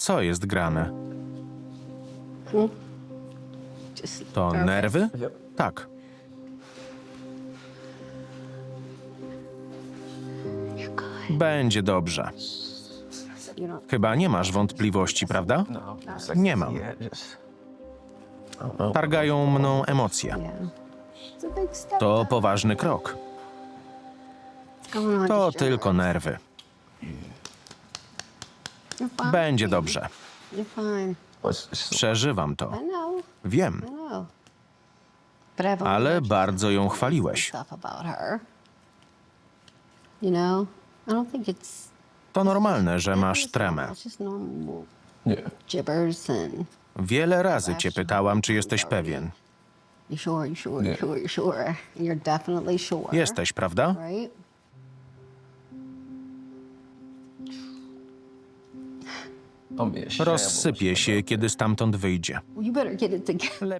Co jest grane? Just To nervous. nerwy? Tak. Będzie dobrze. Chyba nie masz wątpliwości, prawda? Nie mam. Targają mną emocje. To poważny krok. To tylko nerwy. Fine. Będzie dobrze. Przeżywam to. Wiem. Ale bardzo ją chwaliłeś. To normalne, że masz tremę. Wiele razy cię pytałam, czy jesteś pewien. You sure? Rozsypie się, kiedy stamtąd wyjdzie. Lepiej.